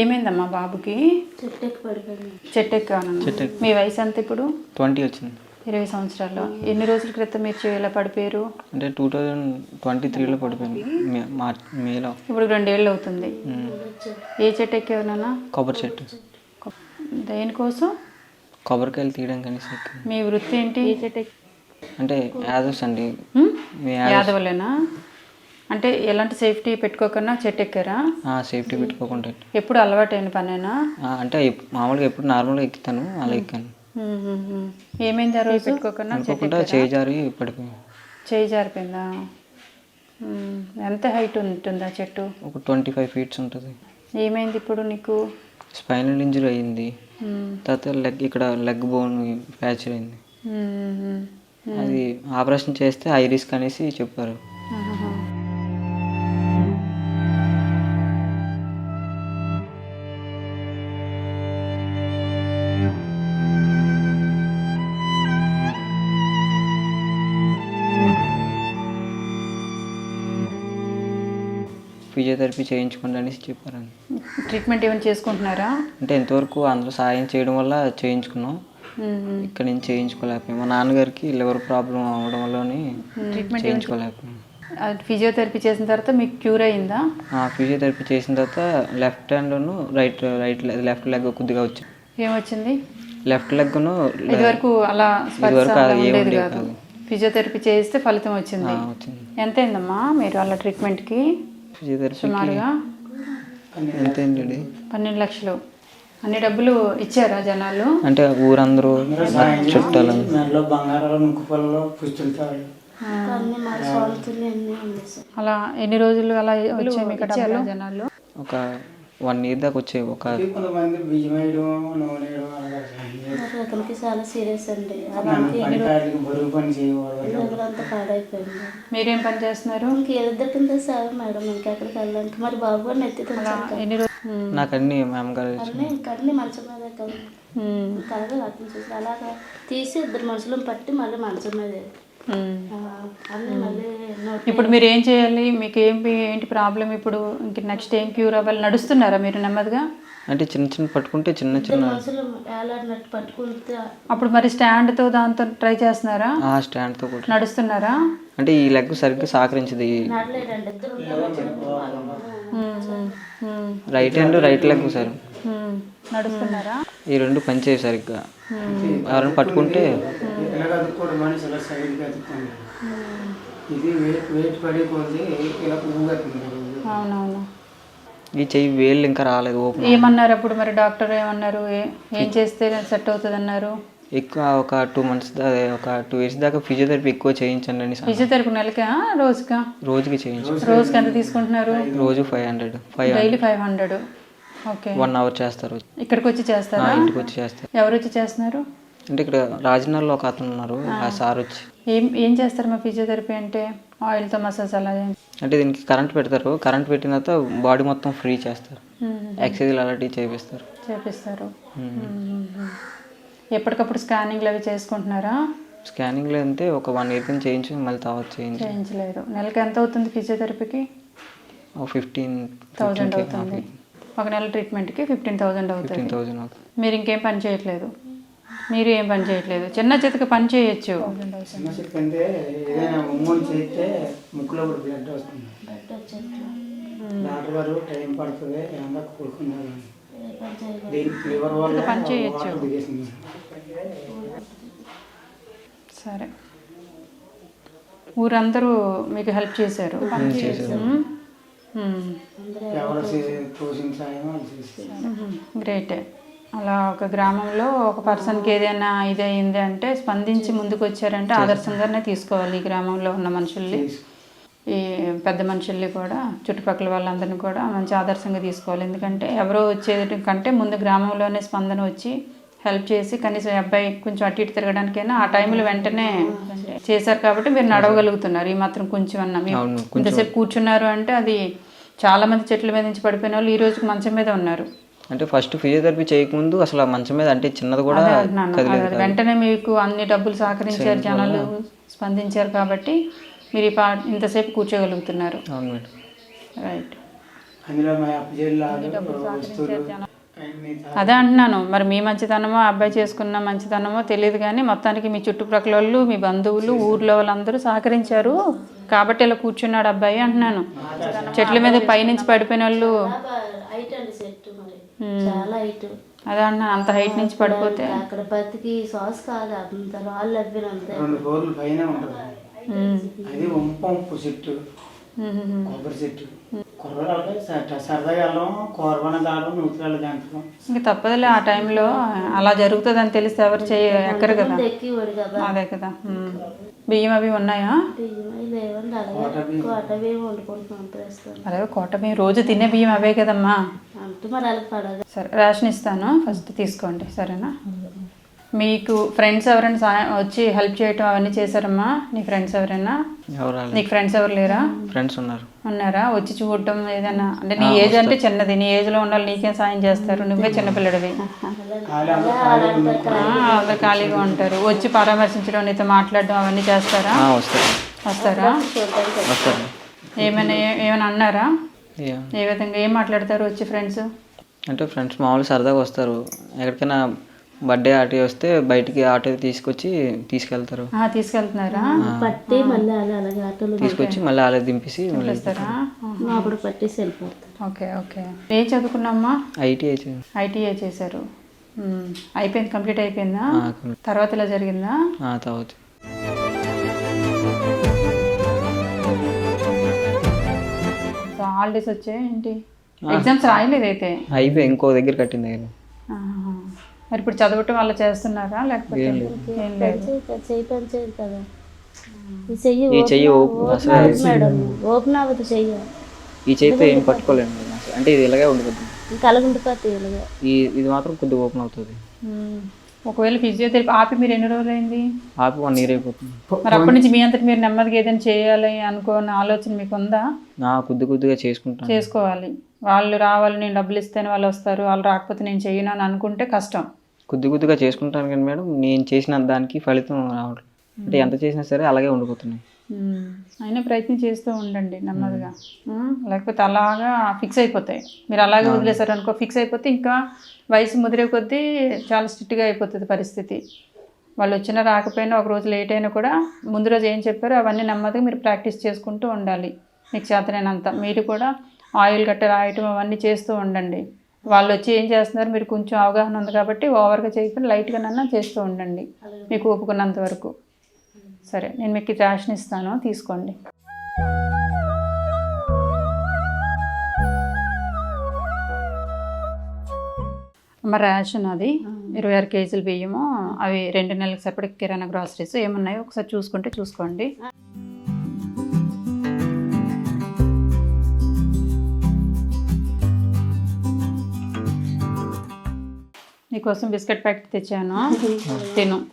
ఏమైందమ్మా బాబుకి? మీ వయసు ఎంత ఇప్పుడు? ట్వంటీ వచ్చింది. ఇరవై సంవత్సరాలు ఎన్ని రోజుల క్రితం మీరు ఇలా పడిపోయారు? అంటే టూ థౌజండ్ ట్వంటీ త్రీలో పడిపోయింది. మే మార్చ్ మేలో. ఇప్పుడు రెండేళ్ళు అవుతుంది. ఏ చెట్టు ఎక్కావు నాన్న? కొబ్బరి చెట్టు. దేనికోసం? కొబ్బరికాయలు తీయడం కనీసం. మీ వృత్తి ఏంటి? ఏ చెట్టు ఎక్కి- అంటే యాదవ్స్ అండి. యాదవులేనా? అంటే ఎలాంటి సేఫ్టీ పెట్టుకోకుండా చెట్టు ఎక్కారా సేఫ్టీ పెట్టుకోకుండా ఎప్పుడు అలవాటైన పనేనా? అంటే మామూలుగా ఎప్పుడు నార్మల్గా ఎక్కుతాను అలా ఎక్కాను. హ్మ్, హ్మ్, హ్మ్. ఏమైంది ఆ రోజు? పెట్టుకోకుండా అనుకోకుండా చేయి జారి పడిపోయాను. చేయి జారిపోయిందా. ఎంత హైట్ ఉంటుంది ఆ చెట్టు? ఒక ట్వంటీ ఫైవ్ ఫీట్స్ ఉంటుంది. ఏమైంది ఇప్పుడు నీకు? స్పైనల్ ఇంజరీ అయ్యింది. హ్మ్. తర్వాత లెగ్ ఇక్కడ లెగ్ బోన్ ఫ్రాక్చర్ అయింది. హ్మ్, హ్మ్. అది ఆపరేషన్ చేస్తే హై రిస్క్ అనేసి చెప్పారు. ఫిజియోథెరపీ చేయించుకోండి అనేసి చెప్పారు ట్రీట్మెంట్ ఏమైనా చేసుకుంటున్నారా? అంటే ఎంతవరకు అందరూ సాయం చేయడం వల్ల చేయించుకున్నాం. ఇక్కడ నుంచి చేయించుకోలేకపోయాం. మా నాన్నగారికి లివర్ ప్రాబ్లం అవడం వల్లనే ట్రీట్మెంట్ చేయించుకోలేకపోయాం. ఫిజియోథెరపీ చేసిన తర్వాత మీకు క్యూర్ అయిందా? ఆ ఫిజియోథెరపీ చేసిన తర్వాత లెఫ్ట్ హ్యాండ్ను రైట్ రైట్ లెఫ్ట్ లెగ్ కొద్దిగా వచ్చింది. ఏమొచ్చింది? లెఫ్ట్ లెగ్ను ఇదివరకు అలా ఉండేది కాదు. ఫిజియోథెరపీ చేస్తే ఫలితం వచ్చింది. ఎంత అయిందమ్మా మీరు అలా ట్రీట్మెంట్కి? సుమారుగా పన్నెండు లక్షలు. అన్ని డబ్బులు ఇచ్చారా జనాలు. అంటే ఊరందరూ చుట్టాలు. అలా ఎన్ని రోజులు అలా వచ్చాయి జనాలు? ఒక వన్ ఇయర్ దాకా వచ్చాయి ఒక అతనికి చాలా సీరియస్ అండి. పాడైపోయింది. మీరేం పని చేస్తున్నారు? ఇంక ఏది దొరికిందో సార్ మేడం ఇంకెక్కడికి వెళ్ళడానికి. మరి బాబు గారిని ఎత్తి తెచ్చాను ఎన్ని రోజులు నాకు అన్ని మేమగారు అన్నీ ఇంకా అన్ని మంచం మీద కదా కలగా అర్థం చేసి అలాగా తీసి ఇద్దరు మనుషులను పట్టి మళ్ళీ మంచం మీద ఇప్పుడు మీరు ఏం చేయాలి? మీకు ఏం ఏంటి ప్రాబ్లం? ఇప్పుడు ఇంక నెక్స్ట్ ఏం క్యూర్ అవ్వాలి? నడుస్తున్నారా మీరు నెమ్మదిగా? అంటే చిన్న చిన్న పట్టుకుంటే చిన్న చిన్న అప్పుడు మరి స్టాండ్తో దాంతో ట్రై చేస్తున్నారా? ఆ స్టాండ్తో కూడా. నడుస్తున్నారా? అంటే ఈ లెగ్ సరిగ్గా సహకరించదు right hand right leg sir. నడుస్తున్నారా? ఈ రెండు పనిచేయవు సరిగ్గా. ఎవరైనా పట్టుకుంటే ఈ చెయ్యి వేళ్ళు ఇంకా రాలేదు ఓపెన్ ఏమన్నారు అప్పుడు మరి డాక్టర్ ఏమన్నారు? ఏ- చేస్తే సెట్ అవుతుంది అన్నారు ఎక్కువ ఒక టూ మంత్స్ ఒక టూ ఇయర్స్ దాకా ఫిజియోథెరపీ ఎక్కువ చేయించండి అని ఫిజియోథెరపీ నెలకా? రోజుకా? రోజుకి చేయించు రోజుకి ఎంత తీసుకుంటున్నారు? రోజు five hundred five daily five hundred one hour చేస్తారు. ఇక్కడికి వచ్చి చేస్తారా? ఇంటికి వచ్చి చేస్తారు. ఎవరు వచ్చి చేస్తున్నారు? అంటే ఇక్కడ రాజనగర్లో ఒక అతను ఉన్నారు ఆ. సార్ వచ్చి ఏం ఏం చేస్తారు మా ఫిజియోథెరపీ అంటే? ఆయిల్తో మసాజ్ అలా అంటే దీనికి కరెంట్ పెడతారు. కరెంట్ పెట్టిన తర్వాత బాడీ మొత్తం ఫ్రీ చేస్తారు. మ్మ్. ఎక్సర్సైజ్ అలాంటివి చేపిస్తారు. చేపిస్తారు. ఎప్పటికప్పుడు స్కానింగ్లు అవి చేసుకుంటున్నారా? స్కానింగ్లో అంటే ఒక వన్ ఇయర్ కింద చేయించి మళ్ళీ తర్వాత చేయించి. చేయించలేరు నెలకి ఎంత అవుతుంది ఫిజియోథెరపీకి? ఫిఫ్టీన్ థౌజండ్ అవుతుంది. ఒక నెల ట్రీట్మెంట్కి ఫిఫ్టీన్ థౌజండ్ అవుతుంది మీరు ఇంకేం పని చేయట్లేదు. మీరు ఏం పని చేయట్లేదు. చిన్న చేతికి పని చేయొచ్చు. డాక్టర్ గారు టైం పడుతుంది పని చేయొచ్చు. సరే. ఊరందరూ మీకు హెల్ప్ చేశారు. ఎవరు చే- తోసిన సాయం వాళ్ళు చేస్తారు గ్రేటే అలా ఒక గ్రామంలో ఒక పర్సన్కి ఏదైనా ఇది అయింది అంటే స్పందించి ముందుకు వచ్చారంటే ఆదర్శంగానే తీసుకోవాలి ఈ గ్రామంలో ఉన్న మనుషుల్ని. ఈ పెద్ద మనుషుల్ని కూడా చుట్టుపక్కల వాళ్ళందరినీ కూడా మంచి ఆదర్శంగా తీసుకోవాలి. ఎందుకంటే ఎవరో వచ్చేది కంటే ముందు గ్రామంలోనే స్పందన వచ్చి హెల్ప్ చేసి కనీసం ఈ అబ్బాయి కొంచెం అటు ఇటు తిరగడానికైనా ఆ టైంలో వెంటనే చేశారు కాబట్టి మీరు నడవగలుగుతున్నారు. ఈ మాత్రం కొంచెం అన్న. మీ అవును, ఇంతసేపు కూర్చున్నారు అంటే అది చాలా మంది చెట్ల మీద నుంచి పడిపోయిన వాళ్ళు ఈ రోజుకి మంచం మీద ఉన్నారు. అంటే ఫస్ట్ ఫిజియోథెరపీ చేయకముందు అసలు ఆ మంచం మీద అంటే చిన్నది కూడా వెంటనే మీకు అన్ని డబ్బులు సహకరించారు జనాలు స్పందించారు కాబట్టి మీరు ఈ పా ఇంతసేపు కూర్చోగలుగుతున్నారు. అవును మేడం. రైట్ అందులో మా అప్పచెల్లి వస్తువులు. అన్ని అదే అంటున్నాను. మరి మీ మంచితనమో ఆ అబ్బాయి చేసుకున్న మంచితనమో తెలియదు కానీ మొత్తానికి మీ చుట్టుప్రక్కల వాళ్ళు మీ బంధువులు ఊర్లో వాళ్ళందరూ సహకరించారు. కాబట్టి ఇలా కూర్చున్నాడు అబ్బాయి అంటున్నాను. చెట్ల మీద పైనుంచి పడిపోయిన వాళ్ళు అదే అంటున్నాను అంత హైట్ నుంచి పడిపోతే. అక్కడ బతికి శ్వాస కాదు అంత రాళ్ళు. అది చెట్టు. కొబ్బరి చెట్టు. కుర్రలకి సరదాగా వెళ్ళడం కూరబన దాడం నూతులు దంచడం ఇంక తప్పదులే ఆ టైంలో అలా జరుగుతుందని తెలిస్తే ఎవరు చేయ ఎక్కరు కదా. అదే కదా. బియ్యం అవి ఉన్నాయా? అదే కోట బియ్యం రోజు తినే బియ్యం అవే కదమ్మా. సరే రేషన్ ఇస్తాను ఫస్ట్ తీసుకోండి సరేనా? మీకు ఫ్రెండ్స్ ఎవరైనా సాయం వచ్చి హెల్ప్ చేయటం అవన్నీ చేశారమ్మా? నీ ఫ్రెండ్స్ ఎవరైనా? నీకు ఫ్రెండ్స్ ఎవరు లేరా? ఫ్రెండ్స్ ఉన్నారు. ఉన్నారా? వచ్చి చూడటం ఏదైనా? అంటే నీ ఏజ్ అంటే చిన్నది. నీ ఏజ్లో ఉండాలి నీకేం సాయం చేస్తారు? నువ్వే చిన్నపిల్లడివి. అందరూ ఖాళీగా ఉంటారు. వచ్చి పరామర్శించడం నీతో మాట్లాడడం అవన్నీ చేస్తారా? ఆ, వస్తారు. వస్తారా? వస్తారు. ఏమైనా ఏమైనా అన్నారా? ఏం- ఏ విధంగా ఏం మాట్లాడతారు వచ్చి ఫ్రెండ్స్ అంటే ఫ్రెండ్స్ మామూలు సరదాగా వస్తారు. ఎక్కడికైనా బర్త్డే ఆటో వస్తే బయటికి ఆటో తీసుకొచ్చి తీసుకెళ్తారు. తీసుకెళ్తున్నారా? పట్టి మళ్ళీ అలా అలాగే ఆటోలు తీసుకొచ్చి మళ్ళీ అలా దింపేసి మళ్ళీ వస్తారా అప్పుడు పట్టేసి వెళ్ళిపోతారు. Okay okay. ఏం చదువుకున్నామ్మా ఐటీ అయితే ఐటీఐ చేశారు. మ్మ్. అయిపోయింది కంప్లీట్ అయిపోయిందా? తర్వాత ఇలా జరిగిందా? తర్వాత. సో హాలిడేస్ వచ్చాయి ఏంటి? ఎగ్జామ్స్ రాయలేదు అయితే అయిపోయి ఇంకో దగ్గర కట్టింది దగ్గర ఆహా. మరి ఇప్పుడు చదవటం వల్ల చేస్తున్నారా? లేకపోతే ఏం లేదు. చెయ్యి కదా. ఈ చెయ్యి ఈ చెయ్యి ఓపెన్ ఓపెన్ అసలు అవ్వదు మేడం ఓపెన్ అవ్వదు చెయ్యి. ఈ చేతితో ఏం పట్టుకోలేము కదా. అసలు. అంటే ఇది ఇలాగే ఉండిపోతుంది ఇంకా అలాగుండిపోతాయి ఇలాగా. ఈ ఇది మాత్రం కొద్దిగా ఓపెన్ అవుతుంది. మ్మ్. ఒకవేళ ఫిజియోథెరపీ ఆపి మీరు ఎన్ని రోజులు అయింది? ఆపి వన్ ఇయర్ అయిపోతుంది. మరి అప్పటి నుంచి మీ అంతటి మీరు నెమ్మదిగా ఏదైనా చేయాలి అనుకోని ఆలోచన మీకు ఉందా? నా కొద్ది కొద్దిగా చేసుకుంటాను. చేసుకోవాలి. వాళ్ళు రావాలి నేను డబ్బులు ఇస్తేనే వాళ్ళు వస్తారు. వాళ్ళు రాకపోతే నేను చెయ్యను అని అనుకుంటే కష్టం. కొద్ది కొద్దిగా చేసుకుంటాను కానీ మేడం నేను చేసిన దానికి ఫలితం రావట్లేదు అంటే ఎంత చేసినా సరే అలాగే ఉండిపోతున్నాయి. అయినా ప్రయత్నం చేస్తూ ఉండండి నెమ్మదిగా. మ్మ్. లేకపోతే అలాగా ఫిక్స్ అయిపోతాయి. మీరు అలాగే వదిలేశారు అనుకో ఫిక్స్ అయిపోతే ఇంకా వయసు ముదిరే కొద్దీ చాలా స్ట్రిక్ట్గా అయిపోతుంది పరిస్థితి. వాళ్ళు వచ్చినా రాకపోయినా ఒక రోజు లేట్ అయినా కూడా ముందు రోజు ఏం చెప్పారో అవన్నీ నెమ్మదిగా మీరు ప్రాక్టీస్ చేసుకుంటూ ఉండాలి. మీకు చేతనైనంత. మీరు కూడా ఆయిల్ గట్ట రాయటం అవన్నీ చేస్తూ ఉండండి. వాళ్ళు వచ్చి ఏం చేస్తున్నారు? మీరు కొంచెం అవగాహన ఉంది కాబట్టి ఓవర్గా చేయకుండా లైట్గా నన్నా చేస్తూ ఉండండి. మీకు ఒప్పుకున్నంత వరకు. సరే నేను మీకు రేషన్ ఇస్తాను. తీసుకోండి. మరి రేషన్ అది. ఇరవై ఆరు కేజీలు బియ్యము. అవి రెండు నెలలకు సరిపడే కిరాణా గ్రాసరీస్ ఏమున్నాయో ఒకసారి చూసుకుంటే చూసుకోండి. నీకోసం బిస్కెట్ ప్యాకెట్ తెచ్చాను. తిను.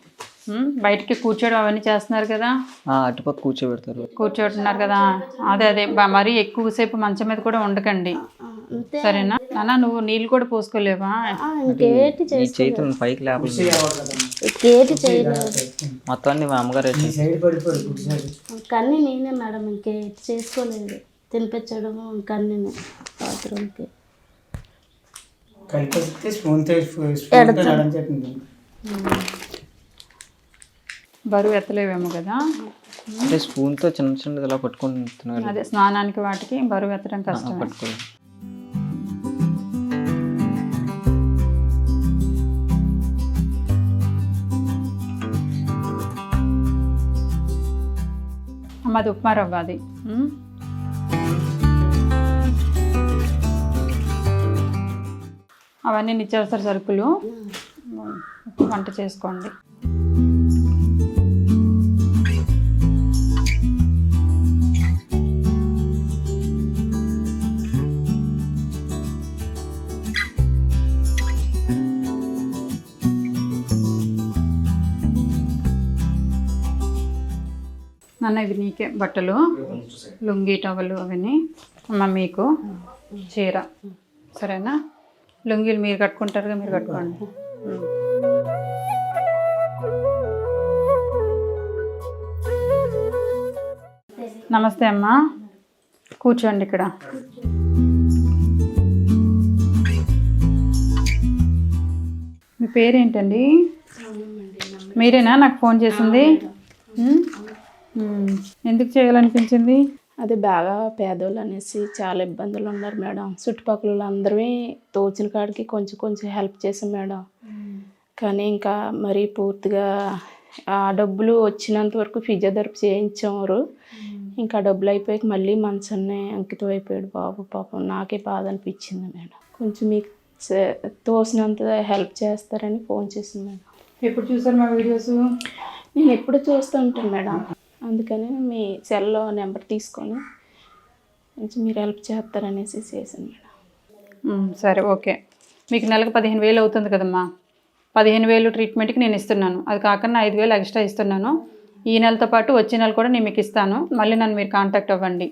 బయటికి కూర్చోడం అవన్నీ చేస్తున్నారు కదా. ఆ, అటుపక్క కూర్చోబెడతారు. కూర్చోటున్నారు కదా. అదే అదే. మరీ ఎక్కువసేపు మంచం మీద కూడా ఉండకండి. అంతే. సరేనా? నాన్న నువ్వు నీళ్ళు కూడా పోసుకోలేవా? పైకి మొత్తం అన్ని మా అమ్మగారు కన్నీ నేనే మేడం ఇంకేటి చేసుకోలేదు. తినిపించడము కన్నీ బాత్రూమ్కి. స్పూన్తో నడం చెప్పింది బరువు ఎత్తలేవేమో కదా. అంటే స్పూన్తో చిన్న చిన్నది ఇలా పట్టుకుంటున్నారు అదే స్నానానికి వాటికి బరువు ఎత్తడం కష్టం పట్టుకోలేదు అమ్మ అది ఉప్మా రవ్వ అది. అవన్నీ నిత్యావసర సరుకులు. వంట చేసుకోండి. నాన్న ఇవి నీకే బట్టలు. లుంగి టవలు అవన్నీ. అమ్మ మీకు చీర. సరేనా? లుంగీలు మీరు కట్టుకుంటారుగా మీరు కట్టుకోండి. నమస్తే. అమ్మా. కూర్చోండి ఇక్కడ. మీ పేరేంటండి? మీరేనా? నాకు ఫోన్ చేసింది? ఎందుకు చేయాలనిపించింది? అది బాగా పేదోళ్ళు అనేసి చాలా ఇబ్బందులు ఉన్నారు మేడం. చుట్టుపక్కల అందరూ తోచిన కాడికి కొంచెం కొంచెం హెల్ప్ చేసాం మేడం. కానీ ఇంకా మరీ పూర్తిగా ఆ డబ్బులు వచ్చినంత వరకు ఫిజియోథెరపీ చేయించారు ఇంకా డబ్బులు అయిపోయాక మళ్ళీ మంచాన్ని అంకితం అయిపోయాడు బాబు. పాపం నాకే బాధ అనిపించింది మేడం. కొంచెం మీకు తోసినంత హెల్ప్ చేస్తారని ఫోన్ చేసింది మేడం. ఎప్పుడు చూసారు మా వీడియోస్? నేను ఎప్పుడు చూస్తూ ఉంటాను మేడం. అందుకని మీ సెల్లో నెంబర్ తీసుకొని కొంచెం మీరు హెల్ప్ చేస్తారనేసి చేశాను మేడం. సరే ఓకే. మీకు నెలకు పదిహేను వేలు అవుతుంది కదమ్మా. పదిహేను వేలు ట్రీట్మెంట్కి నేను ఇస్తున్నాను. అది కాకుండా ఐదు వేలు ఎక్స్ట్రా ఇస్తున్నాను. ఈ నెలతో పాటు వచ్చే నెల కూడా నేను మీకు ఇస్తాను. మళ్ళీ నన్ను మీరు కాంటాక్ట్ అవ్వండి.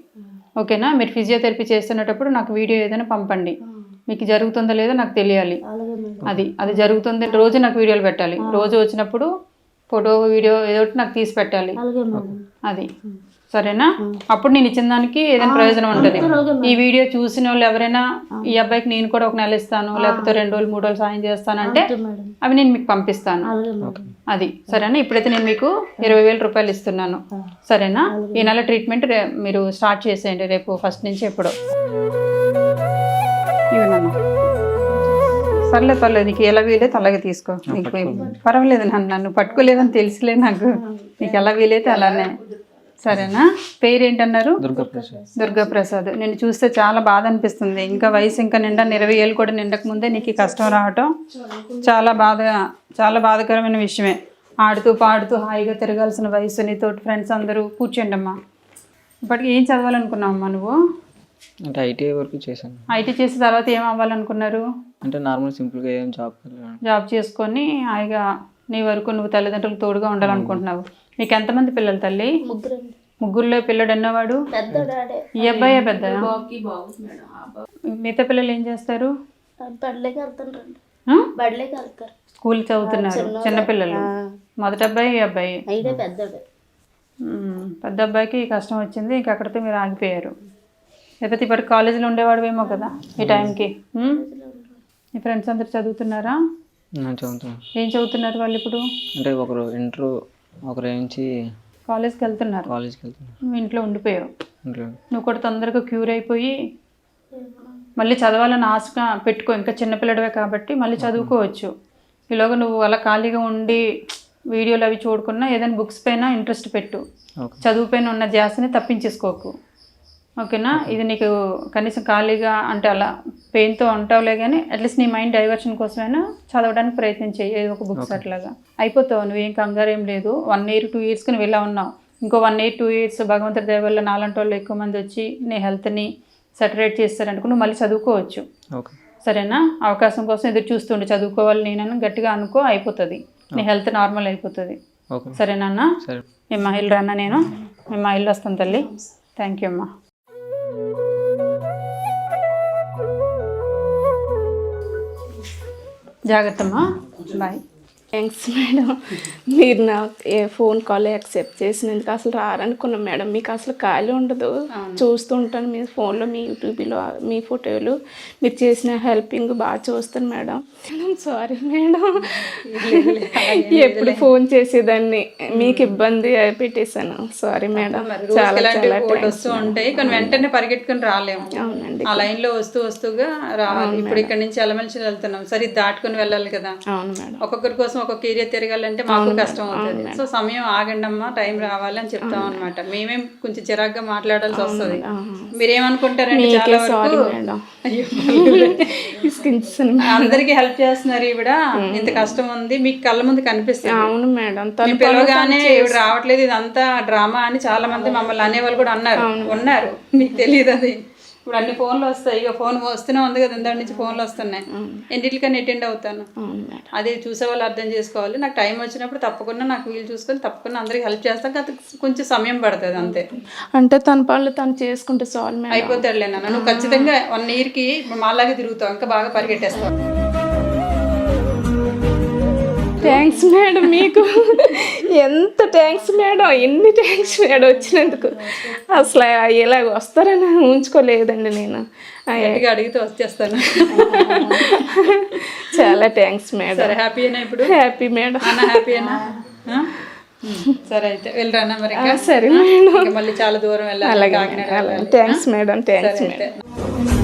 ఓకేనా? మీరు ఫిజియోథెరపీ చేస్తున్నప్పుడు నాకు వీడియో ఏదైనా పంపండి. మీకు జరుగుతుందో లేదో నాకు తెలియాలి. అది అది జరుగుతుంది రోజు నాకు వీడియోలు పెట్టాలి. రోజు వచ్చినప్పుడు ఫోటో వీడియో ఏదో ఒకటి నాకు తీసి పెట్టాలి. అది. సరేనా? అప్పుడు నేను ఇచ్చిన దానికి ఏదైనా ప్రయోజనం ఉంటుంది. ఈ వీడియో చూసిన వాళ్ళు ఎవరైనా ఈ అబ్బాయికి నేను కూడా ఒక నెల ఇస్తాను లేకపోతే రెండు రోజులు మూడు రోజులు సాయం చేస్తానంటే అవి నేను మీకు పంపిస్తాను. అది. సరేనా? ఇప్పుడైతే నేను మీకు ఇరవై వేల రూపాయలు ఇస్తున్నాను. సరేనా? ఈ నెల ట్రీట్మెంట్ మీరు స్టార్ట్ చేసేయండి రేపు ఫస్ట్ నుంచి ఎప్పుడో. ఇవన్నమ్మా సర్లే పర్లేదు నీకు ఎలా వీలైతే అలాగే తీసుకో. నీకు పర్వాలేదు నన్ను నన్ను పట్టుకోలేదని తెలుసులే నాకు. నీకు ఎలా వీలైతే అలానే. సరేనా? పేరు ఏంటన్నారు దుర్గాప్రసాద్. దుర్గాప్రసాద్. నేను చూస్తే చాలా బాధ అనిపిస్తుంది. ఇంకా వయసు ఇంకా నిండా ఇరవై ఏళ్ళు కూడా నిండక ముందే నీకు కష్టం రావటం చాలా బాధ చాలా బాధాకరమైన విషయమే. ఆడుతూ పాడుతూ హాయిగా తిరగాల్సిన వయసు నీతోటి ఫ్రెండ్స్ అందరూ కూర్చోండి అమ్మా ఇప్పటికి ఏం చదవాలనుకున్నావమ్మా నువ్వు? అంటే ఐటీఐ వరకు చేశాను. ఐటీ చేసిన తర్వాత ఏం అవ్వాలనుకున్నారు? అంటే నార్మల్ సింపుల్గా ఏం జాబ్ జాబ్ చేసుకొని హాయిగా నీ వరకు నువ్వు తల్లిదండ్రులకు తోడుగా ఉండాలనుకుంటున్నావు. నీకు ఎంతమంది పిల్లలు తల్లి? ముగ్గురు ముగ్గురులో పిల్లడు డాడే. ఈ అబ్బాయే పెద్ద? మిగతా పిల్లలు ఏం చేస్తారు? స్కూల్ చదువుతున్నారు. చిన్నపిల్లలు మొదటి అబ్బాయి ఈ అబ్బాయి. పెద్ద అబ్బాయికి కష్టం వచ్చింది. ఇంక అక్కడితో మీరు ఆగిపోయారు. లేకపోతే ఇప్పటికి కాలేజీలో ఉండేవాడువేమో కదా ఈ టైంకి. ఉమ్? మీ ఫ్రెండ్స్ అందరు చదువుతున్నారా? నేను చదువుతాను ఏం చదువుతున్నారు వాళ్ళు ఇప్పుడు? అంటే ఒకరు ఇంటర్ ఒకరు నుంచి కాలేజ్కి వెళ్తున్నారు. కాలేజ్కి వెళ్తున్నారు. నువ్వు ఇంట్లో ఉండిపోయావు. నువ్వు కూడా తొందరగా క్యూర్ అయిపోయి మళ్ళీ చదవాలని ఆశగా పెట్టుకో. ఇంకా చిన్నపిల్లడివే కాబట్టి మళ్ళీ చదువుకోవచ్చు. ఈలోగా నువ్వు అలా ఖాళీగా ఉండి వీడియోలు అవి చూడకుండా ఏదైనా బుక్స్ పైన ఇంట్రెస్ట్ పెట్టు. చదువు పైన ఉన్న ధ్యాసని తప్పించేసుకోకు. ఓకేనా? ఇది నీకు కనీసం ఖాళీగా అంటే అలా పెయిన్తో ఉంటావులే కానీ అట్లీస్ట్ నీ మైండ్ డైవర్షన్ కోసమైనా చదవడానికి ప్రయత్నం చేయి ఏదో ఒక బుక్స్ అట్లాగా. అయిపోతావు నువ్వేం కంగారు ఏం లేదు. వన్ ఇయర్ టూ ఇయర్స్కి నువ్వు ఇలా ఉన్నావు. ఇంకో వన్ ఇయర్ టూ ఇయర్స్ భగవంతుడి దయ వల్ల నాలంటి వాళ్ళు ఎక్కువ మంది వచ్చి నీ హెల్త్ని సెటరేట్ చేస్తారనుకో నువ్వు మళ్ళీ చదువుకోవచ్చు. ఓకే. సరేనా? అవకాశం కోసం ఎదురు చూస్తుండే చదువుకోవాలి నేను గట్టిగా అనుకో అయిపోతుంది. నీ హెల్త్ నార్మల్ అయిపోతుంది. ఓకే. సరేనా అన్న? మా ఇల్లు రానా నేను? మేము మా ఇల్లు వస్తాం తల్లి థ్యాంక్ యూ అమ్మా. జాగ్రత్తమ్మా. Bye thanks madam. మీరు నా ఏ ఫోన్ కాల్ యాక్సెప్ట్ చేసినందుకు అసలు రారనుకున్నాం మేడం. మీకు అసలు ఖాళీ ఉండదు. చూస్తూ ఉంటాను మీ ఫోన్లో మీ యూట్యూబ్లో మీ ఫోటోలు. మీరు చేసిన హెల్పింగ్ బాగా చూస్తాను మేడం. Sorry madam. ఎప్పుడు ఫోన్ చేసేదాన్ని. మీకు ఇబ్బంది పెట్టేశాను సారీ మేడం. చాలా చాలా వస్తూ ఉంటాయి కానీ వెంటనే పరిగెట్టుకుని రాలేము. అవునండి. ఆ లైన్లో వస్తూ వస్తూగా రావాలి. ఇప్పుడు ఇక్కడ నుంచి ఎలమంచి వెళ్తున్నాం. సరే దాటుకుని వెళ్ళాలి కదా. అవును మేడం. ఒక్కొక్కరి కోసం ఒక్కొక్క ఏరియా తిరగాలంటే మాకు కష్టం అవుతుంది. సో సమయం ఆగండి అమ్మా టైం రావాలి అని చెప్తాం అనమాట మేమేం కొంచెం చిరాగ్గా మాట్లాడాల్సి వస్తుంది. మీరేమనుకుంటారండి చాలా వరకు? అందరికి హెల్ప్ చేస్తున్నారు ఈవిడ. ఇంత కష్టం ఉంది. మీకు కళ్ళ ముందు కనిపిస్తుంది. అవును మేడం. పిలవగానే ఈవిడ రావట్లేదు. ఇదంతా డ్రామా అని చాలా మంది మమ్మల్ని అనేవాళ్ళు కూడా అన్నారు. ఉన్నారు. మీకు తెలియదు అది. ఇప్పుడు అన్ని ఫోన్లు వస్తాయి. ఇక ఫోన్ వస్తూనే ఉంది కదా ఇందాటి నుంచి ఫోన్లు వస్తున్నాయి. ఎన్నిటికన్నా అటెండ్ అవుతాను. అది చూసే వాళ్ళు అర్థం చేసుకోవాలి. నాకు టైం వచ్చినప్పుడు తప్పకుండా నాకు వీలు చూసుకొని తప్పకుండా అందరికి హెల్ప్ చేస్తాను. కాకపోతే కొంచెం సమయం పడుతుంది అంతే. అంటే తన పనులు తను చేసుకుంటే మేడం. అయిపోతాడులే నాన్న. నువ్వు ఖచ్చితంగా వన్ ఇయర్కి మాలాగే తిరుగుతావు. ఇంకా బాగా పరిగెట్టేస్తావు. థ్యాంక్స్ మేడం మీకు ఎంత థ్యాంక్స్ మేడం ఎన్ని థ్యాంక్స్ మేడం వచ్చినందుకు? అసలు ఇలా వస్తారని ఉంచుకోలేదండి నేను. అడిగితే వచ్చేస్తాను. చాలా థ్యాంక్స్ మేడం హ్యాపీనా ఇప్పుడు? హ్యాపీ మేడం హ్యాపీనా సరే అయితే వెళ్ళరానా మరి? సరే మేడం మళ్ళీ చాలా దూరం వెళ్ళాలి. Thanks madam thanks madam